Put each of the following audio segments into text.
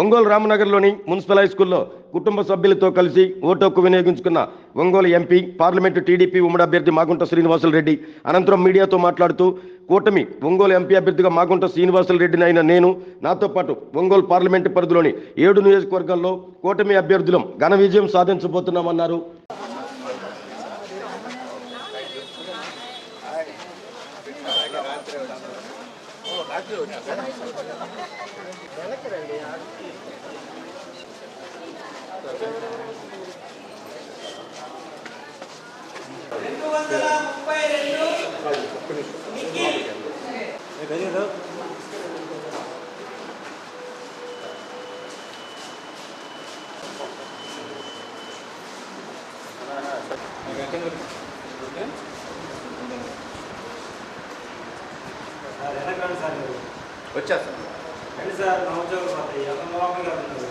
Ongole రామనగర్లోని municipal high స్కూల్లో కుటుంబ సభ్యులతో కలిసి ఓటు హక్కు వినియోగించుకున్న ఒంగోలు ఎంపీ పార్లమెంటు టీడీపీ ఉమ్మడి అభ్యర్థి మాగుంట శ్రీనివాసులు రెడ్డి అనంతరం మీడియాతో మాట్లాడుతూ కూటమి ఒంగోలు ఎంపీ అభ్యర్థిగా మాగుంట శ్రీనివాసులు రెడ్డిని అయిన నేను నాతో పాటు ఒంగోలు పార్లమెంటు పరిధిలోని ఏడు నియోజకవర్గాల్లో కూటమి అభ్యర్థులం ఘన విజయం సాధించబోతున్నామన్నారు. రెండు వందల ముప్పై రెండు నిఖిల్ వచ్చేస్తాను రండి సార్ నా ఉద్యోగం పోతాయి ఎంత లోపలికి వెళ్తున్నారు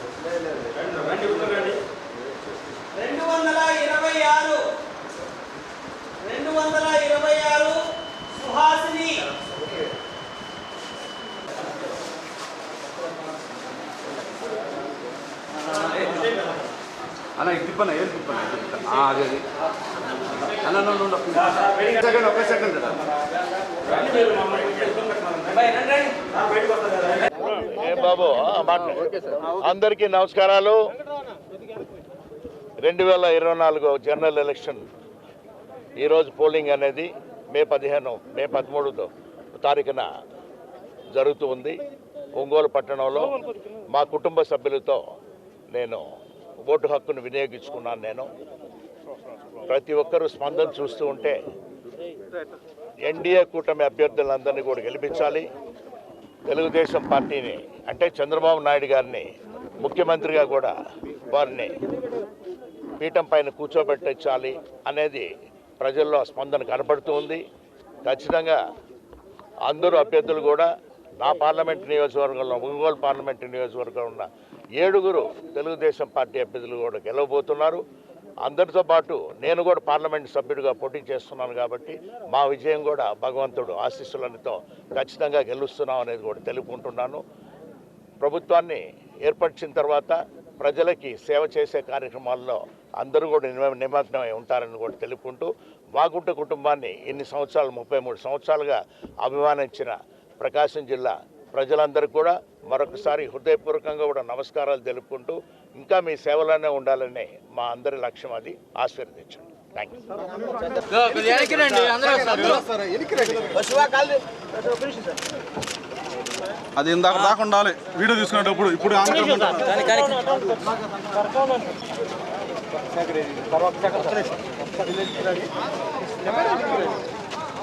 రండి రండి ఇప్పుడు రండి రెండు వందల ఇరవై ఆరు. రెండు వందల ఇరవై ఆరు సుహాసిని. అన్న ఇది తిప్పన్న ఏం తిప్పన్న అదే అది. అన్న. సెకండ్ ఒక సెకండ్ ఏ బాబు. అందరికీ నమస్కారాలు. రెండు వేల ఇరవై నాలుగు జనరల్ ఎలక్షన్. ఈరోజు పోలింగ్ అనేది మే పదిహేను మే పదమూడు తారీఖున జరుగుతూ ఉంది. ఒంగోలు పట్టణంలో మా కుటుంబ సభ్యులతో నేను ఓటు హక్కును వినియోగించుకున్నాను నేను. ప్రతి ఒక్కరూ స్పందన చూస్తూ ఉంటే ఎన్డీఏ కూటమి అభ్యర్థులందరినీ కూడా గెలిపించాలి. తెలుగుదేశం పార్టీని అంటే చంద్రబాబు నాయుడు గారిని ముఖ్యమంత్రిగా కూడా వారిని పీఠం పైన కూర్చోబెట్టించాలి అనేది ప్రజల్లో స్పందన కనపడుతుంది ఖచ్చితంగా అందరూ అభ్యర్థులు కూడా నా పార్లమెంట్ నియోజకవర్గంలో ఒంగోలు పార్లమెంట్ నియోజకవర్గంలో ఉన్న ఏడుగురు తెలుగుదేశం పార్టీ అభ్యర్థులు కూడా గెలవబోతున్నారు. అందరితో పాటు నేను కూడా పార్లమెంట్ సభ్యుడిగా పోటీ చేస్తున్నాను కాబట్టి మా విజయం కూడా భగవంతుడు ఆశీస్సులతో ఖచ్చితంగా గెలుస్తున్నాం అనేది కూడా తెలుపుకుంటున్నాను. ప్రభుత్వాన్ని ఏర్పరిచిన తర్వాత ప్రజలకి సేవ చేసే కార్యక్రమాల్లో అందరూ కూడా నిమగ్నమై ఉంటారని కూడా తెలుపుకుంటూ వాగుంట కుటుంబాన్ని ఇన్ని సంవత్సరాలు ముప్పై మూడు సంవత్సరాలుగా అభిమానించిన ప్రకాశం జిల్లా ప్రజలందరికీ కూడా మరొకసారి హృదయపూర్వకంగా కూడా నమస్కారాలు తెలుపుకుంటూ ఇంకా మీ సేవలోనే ఉండాలని మా అందరి లక్ష్యం అది. ఆశీర్వదించండి. థ్యాంక్ యూ అది ఇందాక దాకా ఉండాలి. వీడియో తీసుకునేటప్పుడు ఇప్పుడు ఆంధ్ర